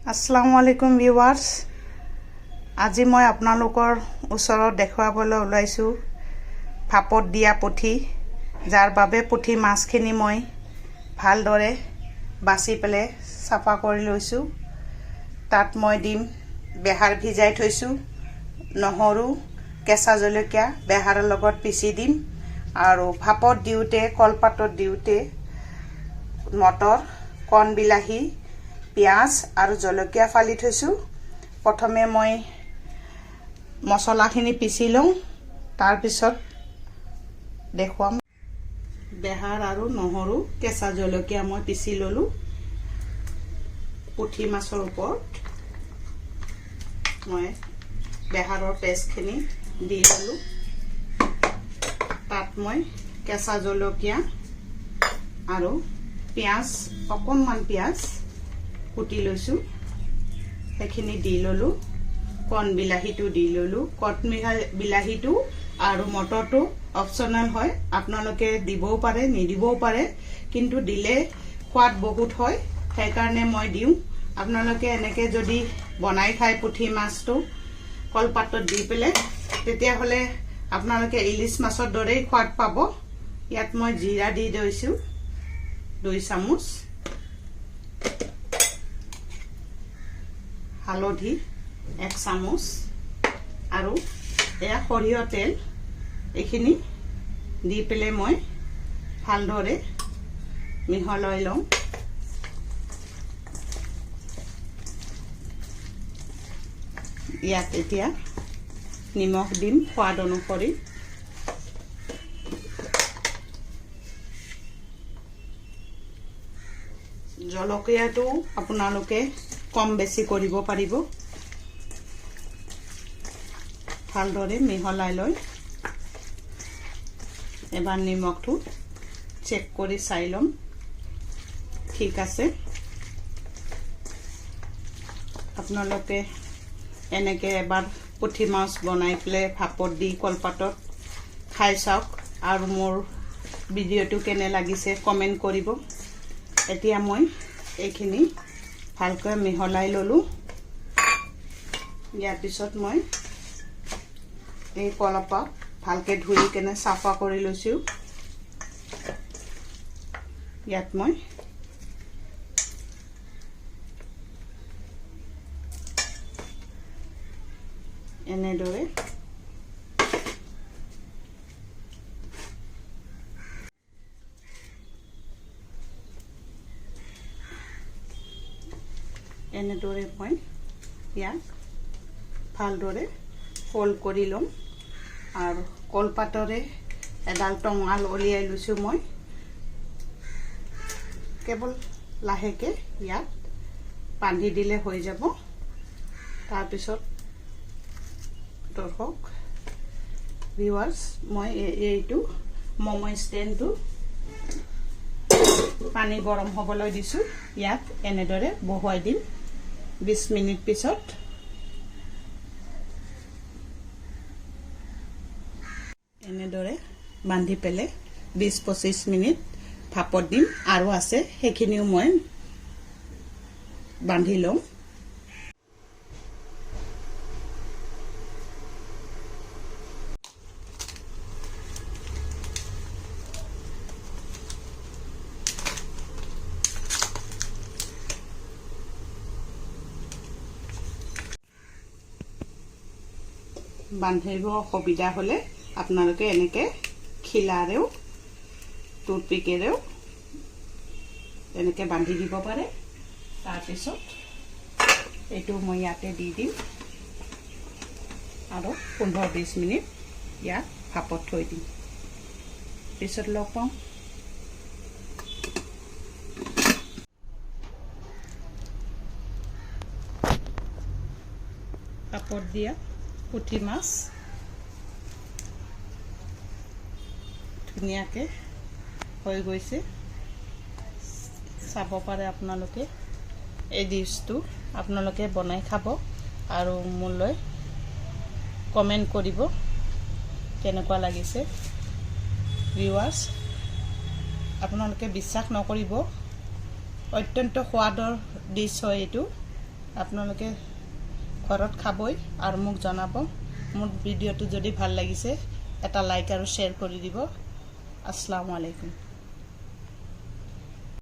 আসসালামু আলাইকুম ভিউৱাৰ্ছ আজি মই আপোনালোকৰ ওচৰত দেখুৱাবলৈ ওলাইছোঁ ভাপত দিয়া পুঠি, যাৰ বাবে পুঠি মাছখিনি মই ভালদৰে বাছি পেলাই চাফা কৰি লৈছোঁ। তাত মই দিম বেহাৰ ভিজাই থৈছোঁ, নহৰু, কেঁচা জলকীয়া বেহাৰৰ লগত পিচি দিম আৰু ভাপত দিওঁতে, কলপাতত দিওঁতে মটৰ, কণ বিলাহী পিঁয়াজ আৰু জলকীয়া ফালি থৈছোঁ। প্ৰথমে মই মছলাখিনি পিচি লওঁ, তাৰপিছত দেখুৱাম। বেহাৰ আৰু নহৰু, কেঁচা জলকীয়া মই পিচি ল'লোঁ। পুঠি মাছৰ ওপৰত মই বেহাৰৰ পেষ্টখিনি দি ল'লোঁ। তাত মই কেঁচা জলকীয়া আৰু পিঁয়াজ, অকণমান পিঁয়াজ কুটি লৈছোঁ। সেইখিনি দি ল'লোঁ। কণ বিলাহীটো দি ল'লোঁ। কট বিলাহীটো আৰু মটৰটো অপশ্যনেল হয়। আপোনালোকে দিবও পাৰে, নিদিবও পাৰে, কিন্তু দিলে সোৱাদ বহুত হয়। সেইকাৰণে মই দিওঁ। আপোনালোকে এনেকৈ যদি বনাই খায় পুঠি মাছটো কলপাতত দি পেলাই, তেতিয়াহ'লে আপোনালোকে ইলিচ মাছৰ দৰেই সোৱাদ পাব। ইয়াত মই জিৰা দি লৈছোঁ, দুই চামুচ। হালধি, এক চামুচ আৰু এয়া সৰিয়হ তেল। এইখিনি দি পেলাই মই ভালদৰে মিহলাই লওঁ। ইয়াত এতিয়া নিমখ দিম সোৱাদ অনুসৰি। জলকীয়াটো আপোনালোকে কম বেছি কৰিব পাৰিব। ভালদৰে মিহলাই লৈ এবাৰ নিমখটো চেক কৰি চাই ল'ম। ঠিক আছে। আপোনালোকে এনেকৈ এবাৰ পুঠি মাছ বনাই পেলাই ভাপত দি কলপাতত খাই চাওক আৰু মোৰ ভিডিঅ'টো কেনে লাগিছে কমেণ্ট কৰিব। এতিয়া মই এইখিনি ভালকৈ মিহলাই ল'লোঁ। ইয়াৰ পিছত মই এই কলপাত ভালকৈ ধুই কেনে চাফা কৰি লৈছোঁ। ইয়াত মই এনেদৰে এনেদৰে মই ইয়াক ভালদৰে ফল্ড কৰি ল'ম। আৰু কলপাতৰে এডাল টঙাল উলিয়াই লৈছোঁ মই। কেৱল লাহেকৈ ইয়াত বান্ধি দিলে হৈ যাব। তাৰপিছত দৰ্শক ভিৱাৰ্ছ মই এইটো মম' ষ্টেণ্ডটো পানী গৰম হ'বলৈ দিছোঁ। ইয়াত এনেদৰে বহুৱাই দিম। বিছ মিনিট পিছত। এনেদৰে বান্ধি পেলাই বিছ পঁচিছ মিনিট ভাপত দিম। আৰু আছে, সেইখিনিও মই বান্ধি লওঁ। বান্ধিব অসুবিধা হ'লে আপোনালোকে এনেকৈ খিলাৰেও, টুথপিকেৰেও এনেকৈ বান্ধি দিব পাৰে। তাৰপিছত এইটো মই ইয়াতে দি দিম। আৰু পোন্ধৰ বিছ মিনিট ইয়াত ভাপত থৈ দিম। পিছত লগ পাওঁ ভাপত দিয়া পুঠি মাছ। ধুনীয়াকৈ হৈ গৈছে। চাব পাৰে আপোনালোকে এই ডিছটো। আপোনালোকে বনাই খাব আৰু মোলৈ কমেণ্ট কৰিব কেনেকুৱা লাগিছে। ভিউৱাৰ্ছ আপোনালোকে বিশ্বাস নকৰিব। অত্যন্ত সোৱাদৰ ডিছ হয় এইটো। আপোনালোকে ঘৰত খাবই আৰু মোক জনাব। মোৰ ভিডিঅ'টো যদি ভালো লাগিছে, এটা লাইক আৰু শ্বেয়াৰ কৰি দিব। আসসালামু আলাইকুম।